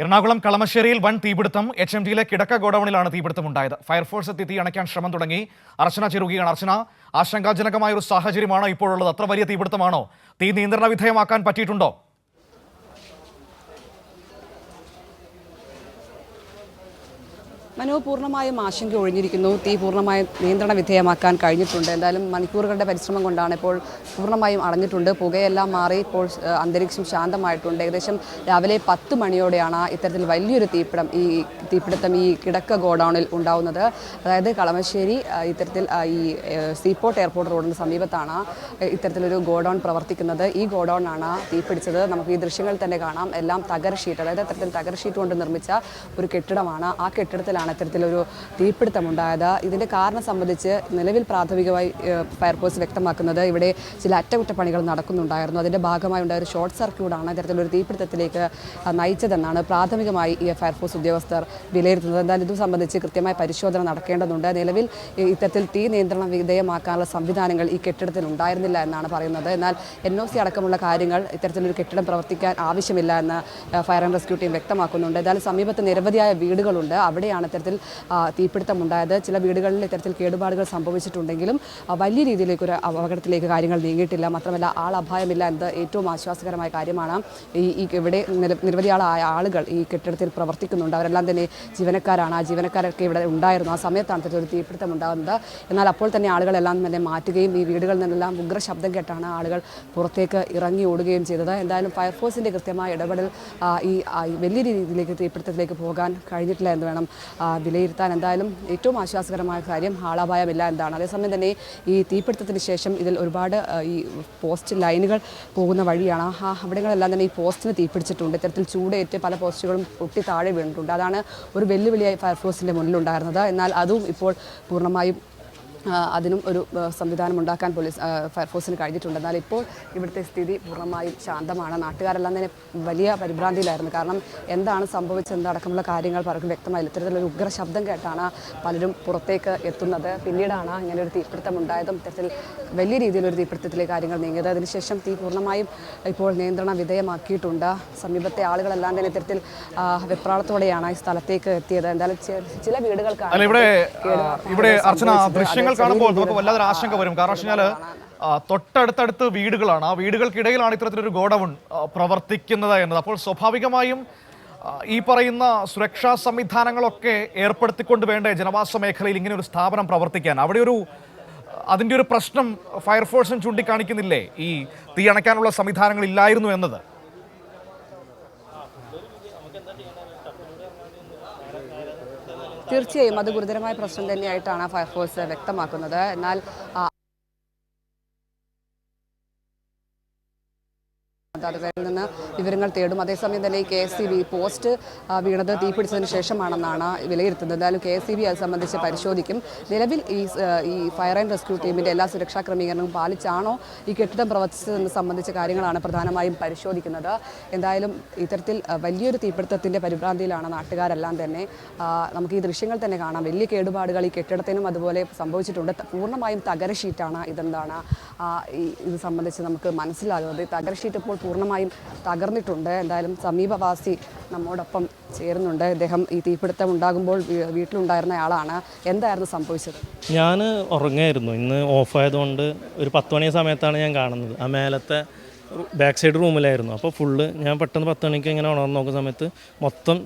എറണാകുളം കളമശ്ശേരിയിൽ വൻ തീപിടുത്തം. H M ടിയിലെ കിടക്ക ഗോഡൌണിലാണ് തീപിടുത്തമുണ്ടായത് ഫയർഫോഴ്സ് എത്തി തീ അണയ്ക്കാൻ ശ്രമം തുടങ്ങി അർച്ചന ചെറുകയാണ് അർച്ചന. ആശങ്കാജനകമായ ഒരു സാഹചര്യമാണോ ഇപ്പോഴുള്ളത്? അത്ര വലിയ തീപിടുത്തമാണോ? തീ നിയന്ത്രണ വിധേയമാക്കാൻ പറ്റിയിട്ടുണ്ടോ? മനു പൂർണമായും ആശങ്ക ഒഴിഞ്ഞിരിക്കുന്നു. തീ പൂർണമായും നിയന്ത്രണ വിധേയമാക്കാൻ കഴിഞ്ഞിട്ടുണ്ട്. എന്തായാലും മണിക്കൂറുകളുടെ പരിശ്രമം കൊണ്ടാണ് ഇപ്പോൾ പൂർണമായും അടഞ്ഞിട്ടുണ്ട്. പുകയെല്ലാം മാറി ഇപ്പോൾ അന്തരീക്ഷം ശാന്തമായിട്ടുണ്ട്. ഏകദേശം രാവിലെ പത്ത് മണിയോടെയാണ് ഇത്തരത്തിൽ വലിയൊരു തീപ്പിടം ഈ തീപിടുത്തം ഈ കിടക്ക ഗോഡൌണിൽ ഉണ്ടാവുന്നത്. അതായത് കളമശ്ശേരി ഇത്തരത്തിൽ ഈ സീപോർട്ട് എയർപോർട്ട് റോഡിന് സമീപത്താണ് ഇത്തരത്തിലൊരു ഗോഡൌൺ പ്രവർത്തിക്കുന്നത്. ഈ ഗോഡൌണാണ് തീപിടിച്ചത്. നമുക്ക് ഈ ദൃശ്യങ്ങൾ തന്നെ കാണാം. എല്ലാം തകര ഷീറ്റ് അതായത് ഇത്തരത്തിൽ തകര ഷീറ്റ് കൊണ്ട് നിർമ്മിച്ച ഒരു കെട്ടിടമാണ്. ആ കെട്ടിടത്തിലാണ് ഇത്തരത്തിലൊരു തീപിടുത്തം ഉണ്ടായത് ഇതിന്റെ കാരണം സംബന്ധിച്ച് നിലവിൽ പ്രാഥമികമായി ഫയർഫോഴ്സ് വ്യക്തമാക്കുന്നത് ഇവിടെ ചില അറ്റകുറ്റപ്പണികൾ നടക്കുന്നുണ്ടായിരുന്നു. അതിന്റെ ഭാഗമായി ഉണ്ടായ ഒരു ഷോർട്ട് സർക്യൂട്ടാണ് ഇത്തരത്തിലൊരു തീപിടുത്തത്തിലേക്ക് നയിച്ചതെന്നാണ് പ്രാഥമികമായി ഈ ഫയർഫോഴ്സ് ഉദ്യോഗസ്ഥർ വിലയിരുത്തുന്നത്. എന്തായാലും ഇത് സംബന്ധിച്ച് കൃത്യമായ പരിശോധന നടക്കേണ്ടതുണ്ട്. നിലവിൽ ഇത്തരത്തിൽ തീ നിയന്ത്രണം വിധേയമാക്കാനുള്ള സംവിധാനങ്ങൾ ഈ കെട്ടിടത്തിൽ ഉണ്ടായിരുന്നില്ല എന്നാണ് പറയുന്നത്. എന്നാൽ എൻ ഒ സി അടക്കമുള്ള കാര്യങ്ങൾ ഇത്തരത്തിലൊരു കെട്ടിടം പ്രവർത്തിക്കാൻ ആവശ്യമില്ല എന്ന് ഫയർ ആൻഡ് റെസ്ക്യൂ ടീം വ്യക്തമാക്കുന്നുണ്ട്. ഏതായാലും സമീപത്ത് നിരവധിയായ വീടുകളുണ്ട്. അവിടെയാണ് ഇത്തരത്തിൽ തീപിടുത്തമുണ്ടായത്. ചില വീടുകളിൽ ഇത്തരത്തിൽ കേടുപാടുകൾ സംഭവിച്ചിട്ടുണ്ടെങ്കിലും വലിയ രീതിയിലേക്ക് ഒരു അപകടത്തിലേക്ക് കാര്യങ്ങൾ നീങ്ങിയിട്ടില്ല. മാത്രമല്ല ആൾ അഭയമില്ല എന്നത് ഏറ്റവും ആശ്വാസകരമായ കാര്യമാണ്. ഈ ഇവിടെ നിര- നിരവധി ആളായ ആളുകൾ ഈ കെട്ടിടത്തിൽ പ്രവർത്തിക്കുന്നുണ്ട്. അവരെല്ലാം തന്നെ ജീവനക്കാരാണ്. ആ ജീവനക്കാരൊക്കെ ഇവിടെ ഉണ്ടായിരുന്നു. ആ സമയത്താണ് ഇത്തരത്തിൽ ഒരു തീപിടുത്തം ഉണ്ടാകുന്നത് എന്നാൽ അപ്പോൾ തന്നെ ആളുകളെല്ലാം തന്നെ മാറ്റുകയും ഈ വീടുകളിൽ നിന്നെല്ലാം ഉഗ്ര ശബ്ദം കേട്ടാണ് ആളുകൾ പുറത്തേക്ക് ഇറങ്ങി ഓടുകയും ചെയ്തത്. എന്തായാലും ഫയർഫോഴ്സിന്റെ കൃത്യമായ ഇടപെടൽ ഈ വലിയ രീതിയിലേക്ക് തീപിടുത്തത്തിലേക്ക് പോകാൻ കഴിഞ്ഞിട്ടില്ല എന്ന് വേണം വിലയിരുത്താൻ എന്തായാലും ഏറ്റവും ആശ്വാസകരമായ കാര്യം ആളാപായമില്ല എന്നതാണ് അതേസമയം തന്നെ ഈ തീപിടുത്തത്തിന് ശേഷം ഇതിൽ ഒരുപാട് ഈ പോസ്റ്റ് ലൈനുകൾ പോകുന്ന വഴിയാണ്. ആ അവിടങ്ങളെല്ലാം തന്നെ ഈ പോസ്റ്റിന് തീപിടിച്ചിട്ടുണ്ട്. ഇത്തരത്തിൽ ചൂടേറ്റ് പല പോസ്റ്റുകളും പൊട്ടി താഴെ വീണിട്ടുണ്ട്. അതാണ് ഒരു വെല്ലുവിളിയായി ഫയർഫോഴ്സിന്റെ മുന്നിലുണ്ടായിരുന്നത്. എന്നാൽ അതും ഇപ്പോൾ പൂർണമായും അതിനും ഒരു സംവിധാനം ഉണ്ടാക്കാൻ പോലീസ് ഫയർഫോഴ്സിന് കഴിഞ്ഞിട്ടുണ്ട്. എന്നാൽ ഇപ്പോൾ ഇവിടുത്തെ സ്ഥിതി പൂർണമായും ശാന്തമാണ്. നാട്ടുകാരെല്ലാം തന്നെ വലിയ പരിഭ്രാന്തിയിലായിരുന്നു. കാരണം എന്താണ് സംഭവിച്ചെന്തടക്കമുള്ള കാര്യങ്ങൾ പലർക്കും വ്യക്തമായില്ല ഇത്തരത്തിലൊരു ഉഗ്ര ശബ്ദം കേട്ടാണ് പലരും പുറത്തേക്ക് എത്തുന്നത്. പിന്നീടാണ് ഇങ്ങനെ ഒരു തീപിടുത്തം ഉണ്ടായതും ഇത്തരത്തിൽ വലിയ രീതിയിലൊരു തീപിടുത്തത്തിലെ കാര്യങ്ങൾ നീങ്ങിയത്. അതിനുശേഷം തീ പൂർണമായും ഇപ്പോൾ നിയന്ത്രണ വിധേയമാക്കിയിട്ടുണ്ട്. സമീപത്തെ ആളുകളെല്ലാം തന്നെ ഇത്തരത്തിൽ വെപ്രാളത്തോടെയാണ് ഈ സ്ഥലത്തേക്ക് എത്തിയത്. എന്തായാലും ചില വീടുകൾക്കാണ് ഇവിടെ ഇവിടെ അർച്ചന സംഭവിച്ചത്. ദൃശ്യങ്ങൾ കാണുമ്പോൾ നമുക്ക് വല്ലാതൊരു ആശങ്ക വരും. കാരണം വെച്ചാൽ തൊട്ടടുത്തടുത്ത് വീടുകളാണ്. ആ വീടുകൾക്കിടയിലാണ് ഇത്തരത്തിലൊരു ഗോഡൌൺ പ്രവർത്തിക്കുന്നത് എന്നത്. അപ്പോൾ സ്വാഭാവികമായും ഈ പറയുന്ന സുരക്ഷാ സംവിധാനങ്ങളൊക്കെ ഏർപ്പെടുത്തിക്കൊണ്ട് വേണ്ടേ ജനവാസ മേഖലയിൽ ഇങ്ങനെ ഒരു സ്ഥാപനം പ്രവർത്തിക്കാൻ? അവിടെ ഒരു അതിന്റെ ഒരു പ്രശ്നം ഫയർഫോഴ്സും ചൂണ്ടിക്കാണിക്കുന്നില്ലേ? ഈ തീ അണയ്ക്കാനുള്ള സംവിധാനങ്ങൾ ഇല്ലായിരുന്നു എന്നത്. തീർച്ചയായും അത് ഗുരുതരമായ പ്രശ്നം തന്നെയായിട്ടാണ് ഫയർഫോഴ്സ് വ്യക്തമാക്കുന്നത്. എന്നാൽ അധികാരികളിൽ നിന്ന് വിവരങ്ങൾ തേടും. അതേസമയം തന്നെ ഈ K S C B post വീണത് തീപിടിച്ചതിന് ശേഷമാണെന്നാണ് വിലയിരുത്തുന്നത്. എന്തായാലും കെ എസ് സി ബി അത് സംബന്ധിച്ച് പരിശോധിക്കും. നിലവിൽ ഈ ഈ ഫയർ ആൻഡ് റെസ്ക്യൂ ടീമിന്റെ എല്ലാ സുരക്ഷാ ക്രമീകരണവും പാലിച്ചാണോ ഈ കെട്ടിടം പ്രവർത്തിച്ചതെന്ന് സംബന്ധിച്ച കാര്യങ്ങളാണ് പ്രധാനമായും പരിശോധിക്കുന്നത്. എന്തായാലും ഇത്തരത്തിൽ വലിയൊരു തീപിടുത്തത്തിന്റെ പരിഭ്രാന്തിയിലാണ് നാട്ടുകാരെല്ലാം തന്നെ. നമുക്ക് ഈ ദൃശ്യങ്ങൾ തന്നെ കാണാം. വലിയ കേടുപാടുകൾ ഈ കെട്ടിടത്തിനും അതുപോലെ സംഭവിച്ചിട്ടുണ്ട്. പൂർണമായും തകര ഷീറ്റാണ് ഇതെന്താണ് ഇത് സംബന്ധിച്ച് നമുക്ക് മനസ്സിലാകുന്നത്. ഈ തകര ഷീറ്റ് ഇപ്പോൾ പൂർണമായും തകർന്നിട്ടുണ്ട്. എന്തായാലും സമീപവാസി നമ്മോടൊപ്പം ചേരുന്നുണ്ട്. ഇദ്ദേഹം ഈ തീപിടുത്തം ഉണ്ടാകുമ്പോൾ വീട്ടിലുണ്ടായിരുന്ന ആളാണ്. എന്തായിരുന്നു സംഭവിച്ചത്? ഞാൻ ഉറങ്ങായിരുന്നു. ഇന്ന് ഓഫായതുകൊണ്ട് ഒരു പത്ത് മണി സമയത്താണ് ഞാൻ കാണുന്നത്. ആ മേലത്തെ ബാക്ക് സൈഡ് റൂമിലായിരുന്നു അപ്പോൾ ഫുള്ള് ഞാൻ പെട്ടെന്ന് പത്ത് മണിക്ക് ഇങ്ങനെ ഉണർന്ന് നോക്കുന്ന സമയത്ത് മൊത്തം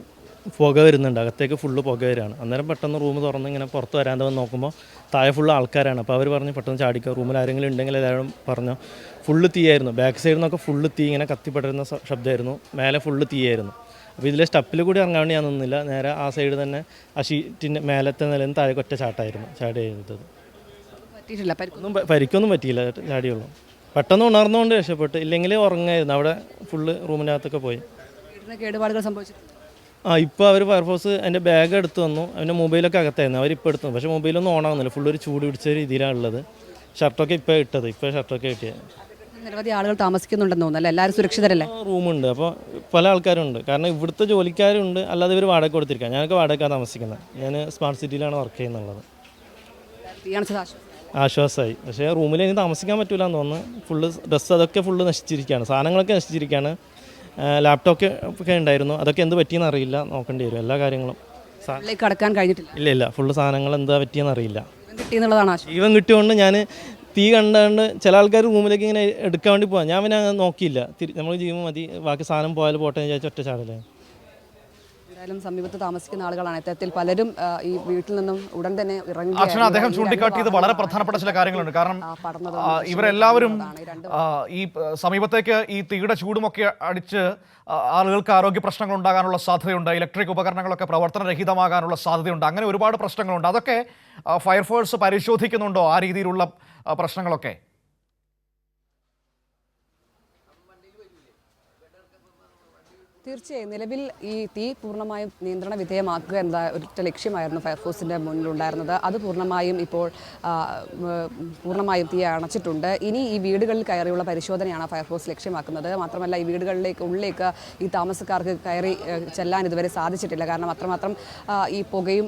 പുക വരുന്നുണ്ട്. അകത്തേക്ക് ഫുള്ള് പുക വരികയാണ്. അന്നേരം പെട്ടെന്ന് റൂം തുറന്ന് ഇങ്ങനെ പുറത്ത് വരാൻ നോക്കുമ്പോൾ താഴെ ഫുള്ള് ആൾക്കാരാണ്. അപ്പോൾ അവർ പറഞ്ഞ് പെട്ടെന്ന് ചാടിക്കുക റൂമിൽ ആരെങ്കിലും ഉണ്ടെങ്കിൽ എല്ലാവരും പറഞ്ഞു. ഫുള്ള് തീയായിരുന്നു. ബാക്ക് സൈഡിൽ നിന്നൊക്കെ ഫുള്ള് തീ ഇങ്ങനെ കത്തിപ്പെട്ടിരുന്ന ശബ്ദമായിരുന്നു മേലെ ഫുള്ള് തീയായിരുന്നു. അപ്പോൾ ഇതിലെ സ്റ്റെപ്പിൽ കൂടി ഇറങ്ങാൻ വേണ്ടി ഞാൻ നിന്നില്ല. നേരെ ആ സൈഡ് തന്നെ ആ ഷീറ്റിന്റെ മേലത്തെ നിലയിൽ നിന്ന് താഴെ ഒറ്റ ചാട്ടായിരുന്നു. ചാടി പരിക്ക് ഒന്നും പരിക്കൊന്നും പറ്റിയില്ല. ചാടിയുള്ളൂ. പെട്ടെന്ന് ഉണർന്നുകൊണ്ട് രക്ഷപ്പെട്ടു. ഇല്ലെങ്കിൽ ഉറങ്ങായിരുന്നു. അവിടെ ഫുള്ള് റൂമിനകത്തൊക്കെ പോയി. കേടുപാടുകൾ സംഭവിച്ചു ആ ഇപ്പോൾ അവർ ഫയർഫോഴ്സ് എന്റെ ബാഗ് എടുത്തു വന്നു. അവന്റെ മൊബൈലൊക്കെ അകത്തായിരുന്നു. അവരിപ്പോൾ എടുത്തു എടുത്തു പക്ഷേ മൊബൈലൊന്നും ഓൺ ആവുന്നില്ല. ഫുള്ള് ഒരു ചൂട് പിടിച്ച രീതിയിലാണ് ഉള്ളത്. ഷർട്ടൊക്കെ ഇപ്പോൾ ഇട്ടത്. ഇപ്പോൾ ഷർട്ടൊക്കെ കിട്ടിയത് നിരവധി ആളുകൾ താമസിക്കുന്നുണ്ടെന്ന് തോന്നുന്നു അല്ലേ? എല്ലാവരും സുരക്ഷിതരല്ലേ? റൂമുണ്ട് അപ്പോൾ പല ആൾക്കാരുണ്ട്. കാരണം ഇവിടുത്തെ ജോലിക്കാരുണ്ട്. അല്ലാതെ ഇവർ വാടക കൊടുത്തിരിക്കുക ഞാനൊക്കെ വാടകയ്ക്കാണ് താമസിക്കുന്നത് ഞാൻ സ്മാർട്ട് സിറ്റിയിലാണ് വർക്ക് ചെയ്യുന്നുള്ളത്. ആശ്വാസമായി പക്ഷേ റൂമിൽ ഇനി താമസിക്കാൻ പറ്റില്ല എന്ന് തോന്നുന്നു. ഫുള്ള് ഡ്രസ്സ് അതൊക്കെ ഫുള്ള് നശിച്ചിരിക്കുകയാണ് സാധനങ്ങളൊക്കെ നശിച്ചിരിക്കുകയാണ് ലാപ്ടോപ്പ് ഒക്കെ ഉണ്ടായിരുന്നു. അതൊക്കെ എന്ത് പറ്റിയെന്ന് അറിയില്ല. നോക്കേണ്ടി വരും. എല്ലാ കാര്യങ്ങളും. കടക്കാൻ കഴിഞ്ഞിട്ടില്ല. ഇല്ല ഇല്ല. ഫുള്ള് സാധനങ്ങൾ എന്താ പറ്റിയെന്ന് അറിയില്ല. ജീവൻ കിട്ടിയോണ്ട് ഞാൻ തീ കണ്ടാണ്ട് ചില ആൾക്കാർ റൂമിലേക്ക് ഇങ്ങനെ എടുക്കാൻ വേണ്ടി പോകാം ഞാൻ പിന്നെ നോക്കിയില്ല. നമ്മൾ ജീവൻ മതി. ബാക്കി സാധനം പോയാൽ പോട്ടെ എന്ന് വിചാരിച്ച ഒറ്റ ചാടലേ. എന്തായാലും സമീപത്ത് താമസിക്കുന്ന ആളുകളാണ്. ഇത്തരത്തിൽ പലരും ഈ വീട്ടിൽ നിന്നും ഉടൻ തന്നെ ഇറങ്ങി അർച്ചന അദ്ദേഹം ചൂണ്ടിക്കാട്ടിയത് വളരെ പ്രധാനപ്പെട്ട ചില കാര്യങ്ങളുണ്ട്. കാരണം ഇവരെല്ലാവരും ഈ സമീപത്തേക്ക് ഈ തീയുടെ ചൂടുമൊക്കെ അടിച്ച് ആളുകൾക്ക് ആരോഗ്യ പ്രശ്നങ്ങൾ ഉണ്ടാകാനുള്ള സാധ്യതയുണ്ട്. ഇലക്ട്രിക് ഉപകരണങ്ങളൊക്കെ പ്രവർത്തനരഹിതമാകാനുള്ള സാധ്യതയുണ്ട്. അങ്ങനെ ഒരുപാട് പ്രശ്നങ്ങളുണ്ട്. അതൊക്കെ ഫയർഫോഴ്സ് പരിശോധിക്കുന്നുണ്ടോ ആ രീതിയിലുള്ള പ്രശ്നങ്ങളൊക്കെ? തീർച്ചയായും നിലവിൽ ഈ തീ പൂർണമായും നിയന്ത്രണ വിധേയമാക്കുക എന്ന ഒരൊറ്റ ലക്ഷ്യമായിരുന്നു ഫയർഫോഴ്സിന്റെ മുന്നിലുണ്ടായിരുന്നത്. അത് പൂർണമായും ഇപ്പോൾ പൂർണമായും തീ അണച്ചിട്ടുണ്ട്. ഇനി ഈ വീടുകളിൽ കയറിയുള്ള പരിശോധനയാണ് ഫയർഫോഴ്സ് ലക്ഷ്യമാക്കുന്നത്. മാത്രമല്ല ഈ വീടുകളിലേക്ക് ഉള്ളിലേക്ക് ഈ താമസക്കാർക്ക് കയറി ചെല്ലാൻ ഇതുവരെ സാധിച്ചിട്ടില്ല. കാരണം അത്രമാത്രം ഈ പുകയും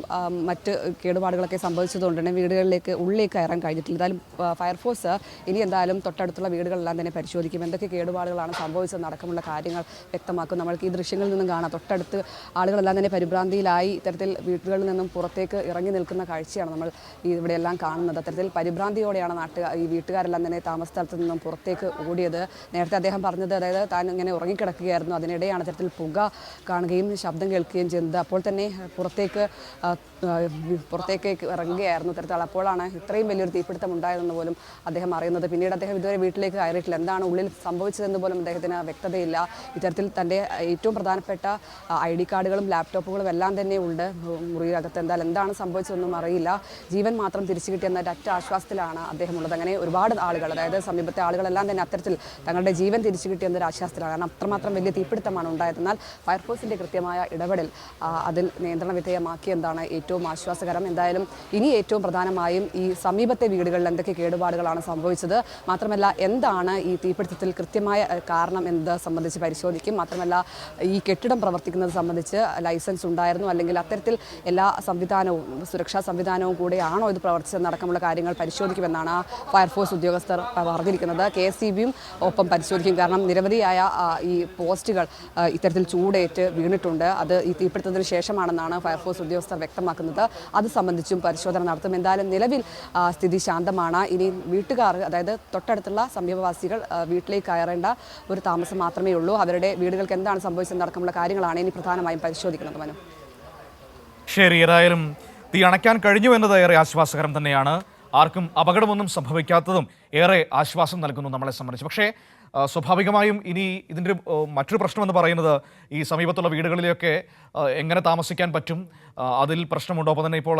മറ്റ് കേടുപാടുകളൊക്കെ സംഭവിച്ചതുകൊണ്ട് തന്നെ വീടുകളിലേക്ക് ഉള്ളിലേക്ക് കയറാൻ കഴിഞ്ഞിട്ടില്ല. എന്തായാലും ഫയർഫോഴ്സ് ഇനി എന്തായാലും തൊട്ടടുത്തുള്ള വീടുകളെല്ലാം തന്നെ പരിശോധിക്കും. എന്തൊക്കെ കേടുപാടുകളാണ് സംഭവിച്ചത് നടക്കമുള്ള കാര്യങ്ങൾ വ്യക്തമാക്കും. നമ്മൾക്ക് ഈ ദൃശ്യങ്ങളിൽ നിന്നും കാണാം. തൊട്ടടുത്ത് ആളുകളെല്ലാം തന്നെ പരിഭ്രാന്തിയിലായി. ഇത്തരത്തിൽ വീടുകളിൽ നിന്നും പുറത്തേക്ക് ഇറങ്ങി നിൽക്കുന്ന കാഴ്ചയാണ് നമ്മൾ ഇവിടെയെല്ലാം കാണുന്നത്. അത്തരത്തിൽ പരിഭ്രാന്തിയോടെയാണ് നാട്ടുകാർ ഈ വീട്ടുകാരെല്ലാം തന്നെ താമസ സ്ഥലത്ത് നിന്നും പുറത്തേക്ക് ഓടിയത്. നേരത്തെ അദ്ദേഹം പറഞ്ഞത് അതായത് താൻ ഇങ്ങനെ ഉറങ്ങിക്കിടക്കുകയായിരുന്നു. അതിനിടെയാണ് അത്തരത്തിൽ പുക കാണുകയും ശബ്ദം കേൾക്കുകയും ചെയ്യുന്നത് അപ്പോൾ തന്നെ പുറത്തേക്ക് പുറത്തേക്ക് ഇറങ്ങുകയായിരുന്നു ഇത്തരത്തിൽ അപ്പോഴാണ് ഇത്രയും വലിയൊരു തീപിടുത്തം ഉണ്ടായതെന്ന് പോലും അദ്ദേഹം അറിയുന്നത്. പിന്നീട് അദ്ദേഹം ഇതുവരെ വീട്ടിലേക്ക് കയറിയിട്ടില്ല. എന്താണ് ഉള്ളിൽ സംഭവിച്ചതെന്ന് പോലും അദ്ദേഹത്തിന് വ്യക്തതയില്ല. ഇത്തരത്തിൽ തന്റെ ഏറ്റവും പ്രധാനപ്പെട്ട ഐ ഡി കാർഡുകളും ലാപ്ടോപ്പുകളും എല്ലാം തന്നെ ഉണ്ട്. മുറിയിലകത്ത് എന്തായാലും എന്താണ് സംഭവിച്ചതെന്നും അറിയില്ല. ജീവൻ മാത്രം തിരിച്ചു കിട്ടിയെന്ന ഒറ്റ ആശ്വാസത്തിലാണ് അദ്ദേഹം ഉള്ളത് അങ്ങനെ ഒരുപാട് ആളുകൾ അതായത് സമീപത്തെ ആളുകളെല്ലാം തന്നെ അത്തരത്തിൽ തങ്ങളുടെ ജീവൻ തിരിച്ചു കിട്ടിയെന്നൊരു ആശ്വാസത്തിലാണ്. കാരണം അത്രമാത്രം വലിയ തീപിടുത്തമാണ് ഉണ്ടായത്. എന്നാൽ ഫയർഫോഴ്സിന്റെ കൃത്യമായ ഇടപെടൽ അതിൽ നിയന്ത്രണ വിധേയമാക്കിയെന്താണ് ഏറ്റവും ആശ്വാസകരം. എന്തായാലും ഇനി ഏറ്റവും പ്രധാനമായും ഈ സമീപത്തെ വീടുകളിൽ എന്തൊക്കെ കേടുപാടുകളാണ് സംഭവിച്ചത്. മാത്രമല്ല എന്താണ് ഈ തീപിടുത്തത്തിൽ കൃത്യമായ കാരണം എന്നത് സംബന്ധിച്ച് പരിശോധിക്കും. മാത്രമല്ല ഈ കെട്ടിടം പ്രവർത്തിക്കുന്നത് സംബന്ധിച്ച് ലൈസൻസ് ഉണ്ടായിരുന്നു. അല്ലെങ്കിൽ അത്തരത്തിൽ എല്ലാ സംവിധാനവും സുരക്ഷാ സംവിധാനവും കൂടെയാണോ ഇത് പ്രവർത്തിച്ചതെന്നടക്കമുള്ള കാര്യങ്ങൾ പരിശോധിക്കുമെന്നാണ് ഫയർഫോഴ്സ് ഉദ്യോഗസ്ഥർ പറഞ്ഞിരിക്കുന്നത്. കെ എസ് ബിയും ഒപ്പം പരിശോധിക്കും. കാരണം നിരവധിയായ ഈ പോസ്റ്റുകൾ ഇത്തരത്തിൽ ചൂടേറ്റ് വീണിട്ടുണ്ട്. അത് ഈ തീപിടുത്തത്തിന് ശേഷമാണെന്നാണ് ഫയർഫോഴ്സ് ഉദ്യോഗസ്ഥർ വ്യക്തമാക്കുന്നത്. അത് സംബന്ധിച്ചും പരിശോധന നടത്തും. എന്തായാലും നിലവിൽ സ്ഥിതി ശാന്തമാണ്. ഇനി വീട്ടുകാർ അതായത് തൊട്ടടുത്തുള്ള സമീപവാസികൾ വീട്ടിലേക്ക് കയറേണ്ട ഒരു താമസം മാത്രമേ ഉള്ളൂ അവരുടെ വീടുകൾക്ക് എന്താണ് സംഭവിച്ചതെന്നടക്കമുള്ള കാര്യങ്ങളാണ് ഇനി പ്രധാനമായും പരിശോധിക്കുന്നത് മനു. ശരി ഏതായാലും തീ അണയ്ക്കാൻ കഴിഞ്ഞു എന്നത് ഏറെ ആശ്വാസകരം തന്നെയാണ്. ആർക്കും അപകടമൊന്നും സംഭവിക്കാത്തതും ഏറെ ആശ്വാസം നൽകുന്നു നമ്മളെ സംബന്ധിച്ച്. പക്ഷേ സ്വാഭാവികമായും ഇനി ഇതിന്റെ മറ്റൊരു പ്രശ്നമെന്ന് പറയുന്നത് ഈ സമീപത്തുള്ള വീടുകളിലൊക്കെ എങ്ങനെ താമസിക്കാൻ പറ്റും? അതിൽ പ്രശ്നമുണ്ടോ? അപ്പോൾ തന്നെ ഇപ്പോൾ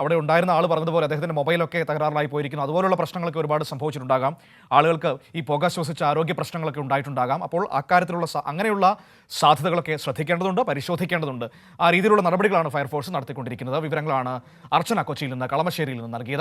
അവിടെ ഉണ്ടായിരുന്ന ആൾ പറഞ്ഞതുപോലെ അദ്ദേഹത്തിന്റെ മൊബൈലൊക്കെ തകരാറിലായി പോയിരിക്കുന്നു. അതുപോലുള്ള പ്രശ്നങ്ങളൊക്കെ ഒരുപാട് സംഭവിച്ചിട്ടുണ്ടാകാം. ആളുകൾക്ക് ഈ പുക ശ്വസിച്ച ആരോഗ്യ പ്രശ്നങ്ങളൊക്കെ ഉണ്ടായിട്ടുണ്ടാകാം. അപ്പോൾ അക്കാര്യത്തിലുള്ള അങ്ങനെയുള്ള സാധ്യതകളൊക്കെ ശ്രദ്ധിക്കേണ്ടതുണ്ട് പരിശോധിക്കേണ്ടതുണ്ട്. ആ രീതിയിലുള്ള നടപടികളാണ് ഫയർഫോഴ്സ് നടത്തിക്കൊണ്ടിരിക്കുന്നത്. വിവരങ്ങളാണ് അർച്ചന കൊച്ചിയിൽ നിന്ന് കളമശ്ശേരിയിൽ നിന്ന് നൽകിയത്.